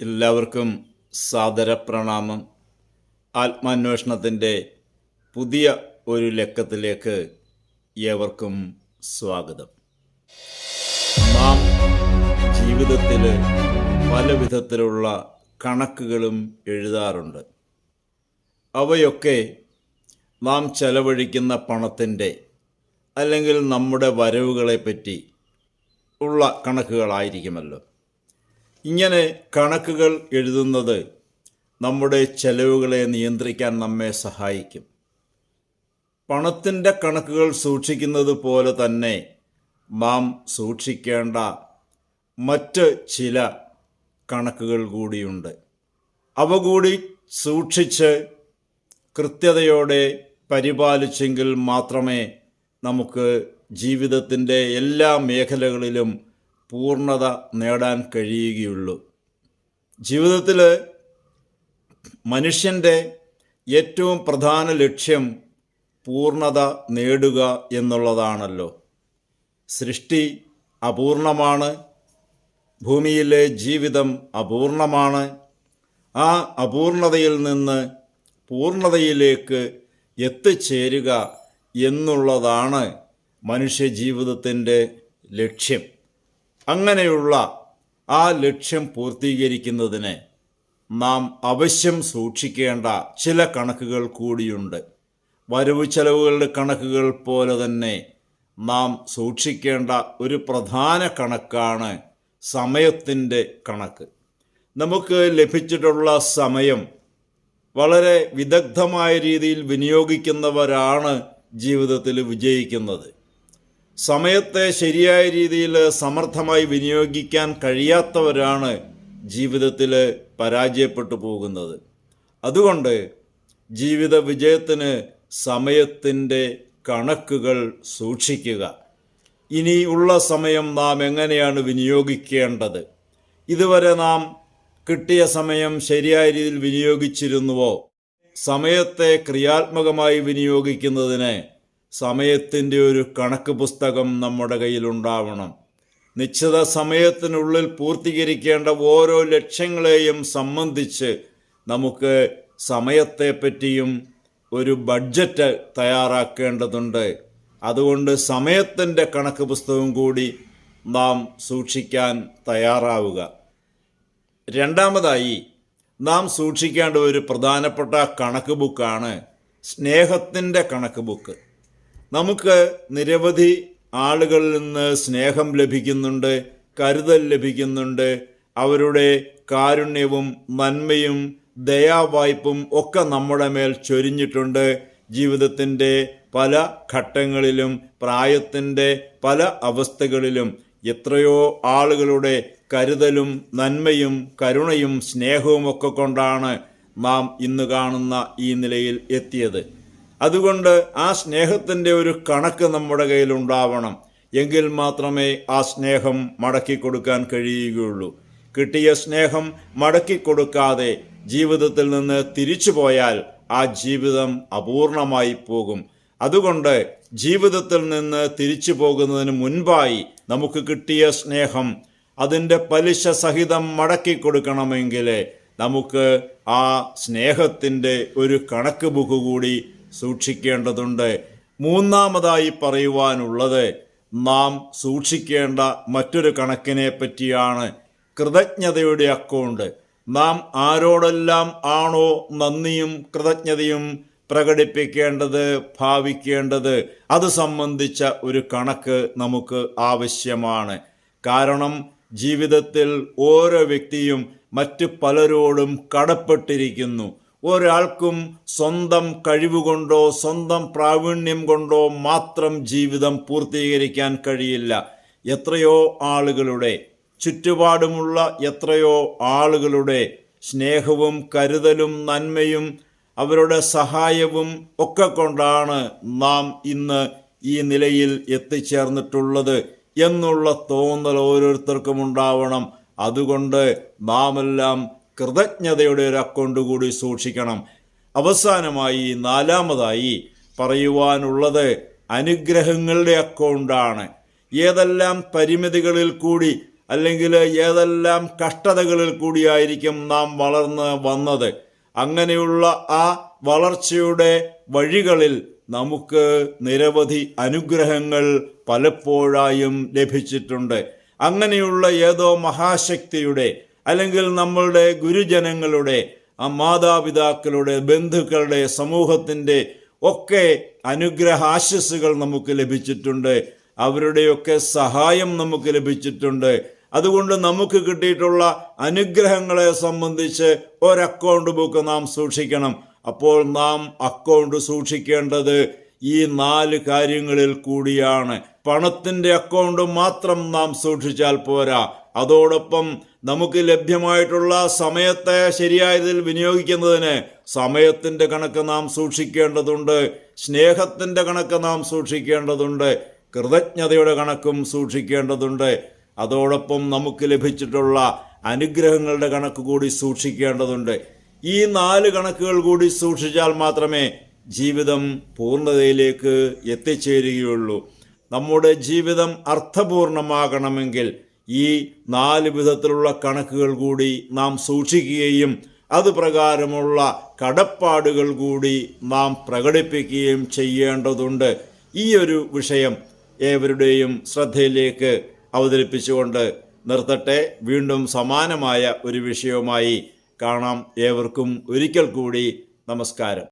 എല്ലാവർക്കും സാദര പ്രണാമം ആത്മാന്വേഷണത്തിന്റെ പുതിയ ഒരു ലക്കത്തിലേക്ക് ഏവർക്കും സ്വാഗതം. നാം ജീവിതത്തിൽ പല വിധത്തിലുള്ള കണക്കുകളും എഴുതാറുണ്ട്. അവയൊക്കെ നാം ചെലവഴിക്കുന്ന പണത്തിന്റെ അല്ലെങ്കിൽ നമ്മുടെ വരവുകളെപ്പറ്റി ഉള്ള കണക്കുകളായിരിക്കുമല്ലോ. ഇങ്ങനെ കണക്കുകൾ എഴുതുന്നത് നമ്മുടെ ചെലവുകളെ നിയന്ത്രിക്കാൻ നമ്മെ സഹായിക്കും. പണത്തിന്റെ കണക്കുകൾ സൂക്ഷിക്കുന്നത് പോലെ തന്നെ നാം സൂക്ഷിക്കേണ്ട മറ്റ് ചില കണക്കുകൾ കൂടിയുണ്ട്. അവ കൂടി സൂക്ഷിച്ച് കൃത്യതയോടെ പരിപാലിച്ചെങ്കിൽ മാത്രമേ നമുക്ക് ജീവിതത്തിന്റെ എല്ലാ മേഖലകളിലും പൂർണത നേടാൻ കഴിയുകയുള്ളൂ. ജീവിതത്തിൽ മനുഷ്യന്റെ ഏറ്റവും പ്രധാന ലക്ഷ്യം പൂർണത നേടുക എന്നുള്ളതാണല്ലോ. സൃഷ്ടി അപൂർണമാണ് ഭൂമിയിലെ ജീവിതം അപൂർണമാണ്. ആ അപൂർണതയിൽ നിന്ന് പൂർണതയിലേക്ക് എത്തിച്ചേരുക എന്നുള്ളതാണ് മനുഷ്യ ജീവിതത്തിന്റെ ലക്ഷ്യം. അങ്ങനെയുള്ള ആ ലക്ഷ്യം പൂർത്തീകരിക്കുന്നതിന് നാം അവശ്യം സൂക്ഷിക്കേണ്ട ചില കണക്കുകൾ കൂടിയുണ്ട്. വരവ് ചെലവുകളുടെ കണക്കുകൾ പോലെ തന്നെ നാം സൂക്ഷിക്കേണ്ട ഒരു പ്രധാന കണക്കാണ് സമയത്തിന്റെ കണക്ക്. നമുക്ക് ലഭിച്ചിട്ടുള്ള സമയം വളരെ വിദഗ്ധമായ രീതിയിൽ വിനിയോഗിക്കുന്നവരാണ് ജീവിതത്തിൽ വിജയിക്കുന്നത്. സമയത്തെ ശരിയായ രീതിയിൽ സമർത്ഥമായി വിനിയോഗിക്കാൻ കഴിയാത്തവരാണ് ജീവിതത്തിൽ പരാജയപ്പെട്ടു പോകുന്നത്. അതുകൊണ്ട് ജീവിത വിജയത്തിന് സമയത്തിന്റെ കണക്കുകൾ സൂക്ഷിക്കുക. ഇനി ഉള്ള സമയം നാം എങ്ങനെയാണ് വിനിയോഗിക്കേണ്ടത്? ഇതുവരെ നാം കിട്ടിയ സമയം ശരിയായ രീതിയിൽ വിനിയോഗിച്ചിരുന്നുവോ? സമയത്തെ ക്രിയാത്മകമായി വിനിയോഗിക്കുന്നതിന് സമയത്തിന്റെ ഒരു കണക്ക് പുസ്തകം നമ്മുടെ കയ്യിലുണ്ടാവണം നിശ്ചിത സമയത്തിനുള്ളിൽ പൂർത്തീകരിക്കേണ്ട ഓരോ ലക്ഷ്യങ്ങളെയും സംബന്ധിച്ച് നമുക്ക് സമയത്തെപ്പറ്റിയും ഒരു ബഡ്ജറ്റ് തയ്യാറാക്കേണ്ടതുണ്ട്. അതുകൊണ്ട് സമയത്തിന്റെ കണക്ക് പുസ്തകം കൂടി നാം സൂക്ഷിക്കാൻ തയ്യാറാവുക. രണ്ടാമതായി നാം സൂക്ഷിക്കേണ്ട ഒരു പ്രധാനപ്പെട്ട കണക്ക് ബുക്കാണ് സ്നേഹത്തിന്റെ കണക്ക് ബുക്ക്. നമുക്ക് നിരവധി ആളുകളിൽ നിന്ന് സ്നേഹം ലഭിക്കുന്നുണ്ട് കരുതൽ ലഭിക്കുന്നുണ്ട്. അവരുടെ കാരുണ്യവും നന്മയും ദയാവായ്പും ഒക്കെ നമ്മുടെ മേൽ ചൊരിഞ്ഞിട്ടുണ്ട്. ജീവിതത്തിന്റെ പല ഘട്ടങ്ങളിലും പ്രായത്തിന്റെ പല അവസ്ഥകളിലും എത്രയോ ആളുകളുടെ കരുതലും നന്മയും കരുണയും സ്നേഹവും ഒക്കെ കൊണ്ടാണ് നാം ഇന്ന് കാണുന്ന ഈ നിലയിൽ എത്തിയത്. അതുകൊണ്ട് ആ സ്നേഹത്തിന്റെ ഒരു കണക്ക് നമ്മുടെ കയ്യിലുണ്ടാവണം എങ്കിൽ മാത്രമേ ആ സ്നേഹം മടക്കി കൊടുക്കാൻ കഴിയുകയുള്ളൂ. കിട്ടിയ സ്നേഹം മടക്കി കൊടുക്കാതെ ജീവിതത്തിൽ നിന്ന് തിരിച്ചു പോയാൽ ആ ജീവിതം അപൂർണമായി പോകും. അതുകൊണ്ട് ജീവിതത്തിൽ നിന്ന് തിരിച്ചു പോകുന്നതിന് മുൻപായി നമുക്ക് കിട്ടിയ സ്നേഹം അതിന്റെ പലിശ സഹിതം മടക്കി കൊടുക്കണമെങ്കിൽ നമുക്ക് ആ സ്നേഹത്തിന്റെ ഒരു കണക്ക് ബുക്ക് കൂടി സൂക്ഷിക്കേണ്ടതുണ്ട്. മൂന്നാമതായി പറയുവാനുള്ളത് നാം സൂക്ഷിക്കേണ്ട മറ്റൊരു കണക്കിനെ പറ്റിയാണ് കൃതജ്ഞതയുടെ അക്കൗണ്ട്. നാം ആരോടെല്ലാം ആണോ നന്ദിയും കൃതജ്ഞതയും പ്രകടിപ്പിക്കേണ്ടത് ഭാവിക്കേണ്ടത് അത് സംബന്ധിച്ച ഒരു കണക്ക് നമുക്ക് ആവശ്യമാണ്. കാരണം ജീവിതത്തിൽ ഓരോ വ്യക്തിയും മറ്റ് പലരോടും കടപ്പെട്ടിരിക്കുന്നു. ഒരാൾക്കും സ്വന്തം കഴിവുകൊണ്ടോ സ്വന്തം പ്രാവീണ്യം കൊണ്ടോ മാത്രം ജീവിതം പൂർത്തീകരിക്കാൻ കഴിയില്ല. എത്രയോ ആളുകളുടെ ചുറ്റുപാടുമുള്ള എത്രയോ ആളുകളുടെ സ്നേഹവും കരുതലും നന്മയും അവരുടെ സഹായവും ഒക്കെ കൊണ്ടാണ് നാം ഇന്ന് ഈ നിലയിൽ എത്തിച്ചേർന്നിട്ടുള്ളത് എന്നുള്ള തോന്നൽ ഓരോരുത്തർക്കും ഉണ്ടാവണം. അതുകൊണ്ട് നാമെല്ലാം കൃതജ്ഞതയുടെ ഒരു അക്കൗണ്ട് കൂടി സൂക്ഷിക്കണം. അവസാനമായി നാലാമതായി പറയുവാനുള്ളത് അനുഗ്രഹങ്ങളുടെ അക്കൗണ്ടാണ് ഏതെല്ലാം പരിമിതികളിൽ കൂടി അല്ലെങ്കിൽ ഏതെല്ലാം കഷ്ടതകളിൽ കൂടിയായിരിക്കും നാം വളർന്ന് വന്നത്? അങ്ങനെയുള്ള ആ വളർച്ചയുടെ വഴികളിൽ നമുക്ക് നിരവധി അനുഗ്രഹങ്ങൾ പലപ്പോഴായും ലഭിച്ചിട്ടുണ്ട്. അങ്ങനെയുള്ള ഏതോ മഹാശക്തിയുടെ അല്ലെങ്കിൽ നമ്മളുടെ ഗുരുജനങ്ങളുടെ ആ മാതാപിതാക്കളുടെ ബന്ധുക്കളുടെ സമൂഹത്തിന്റെ ഒക്കെ അനുഗ്രഹ ആശസ്സുകൾ നമുക്ക് ലഭിച്ചിട്ടുണ്ട്. അവരുടെയൊക്കെ സഹായം നമുക്ക് ലഭിച്ചിട്ടുണ്ട്. അതുകൊണ്ട് നമുക്ക് കിട്ടിയിട്ടുള്ള അനുഗ്രഹങ്ങളെ സംബന്ധിച്ച് ഒരു അക്കൗണ്ട് ബുക്ക് നാം സൂക്ഷിക്കണം. അപ്പോൾ നാം അക്കൗണ്ട് സൂക്ഷിക്കേണ്ടത് ഈ നാല് കാര്യങ്ങളിൽ കൂടിയാണ്. പണത്തിന്റെ അക്കൗണ്ട് മാത്രം നാം സൂക്ഷിച്ചാൽ പോരാ. അതോടൊപ്പം നമുക്ക് ലഭ്യമായിട്ടുള്ള സമയത്തെ ശരിയായതിൽ വിനിയോഗിക്കുന്നതിന് സമയത്തിന്റെ കണക്ക് നാം സൂക്ഷിക്കേണ്ടതുണ്ട് സ്നേഹത്തിന്റെ കണക്ക് നാം സൂക്ഷിക്കേണ്ടതുണ്ട് കൃതജ്ഞതയുടെ കണക്കും സൂക്ഷിക്കേണ്ടതുണ്ട്. അതോടൊപ്പം നമുക്ക് ലഭിച്ചിട്ടുള്ള അനുഗ്രഹങ്ങളുടെ കണക്ക് കൂടി സൂക്ഷിക്കേണ്ടതുണ്ട്. ഈ നാല് കണക്കുകൾ കൂടി സൂക്ഷിച്ചാൽ മാത്രമേ ജീവിതം പൂർണതയിലേക്ക് എത്തിച്ചേരുകയുള്ളൂ. നമ്മുടെ ജീവിതം അർത്ഥപൂർണമാകണമെങ്കിൽ ഈ നാല് വിധത്തിലുള്ള കണക്കുകൾ കൂടി നാം സൂക്ഷിക്കുകയും അത് പ്രകാരമുള്ള കടപ്പാടുകൾ കൂടി നാം പ്രകടിപ്പിക്കുകയും ചെയ്യേണ്ടതുണ്ട്. ഈ ഒരു വിഷയം ഏവരുടെയും ശ്രദ്ധയിലേക്ക് അവതരിപ്പിച്ചുകൊണ്ട് നിർത്തട്ടെ. വീണ്ടും സമാനമായ ഒരു വിഷയവുമായി കാണാം. ഏവർക്കും ഒരിക്കൽ കൂടി നമസ്കാരം.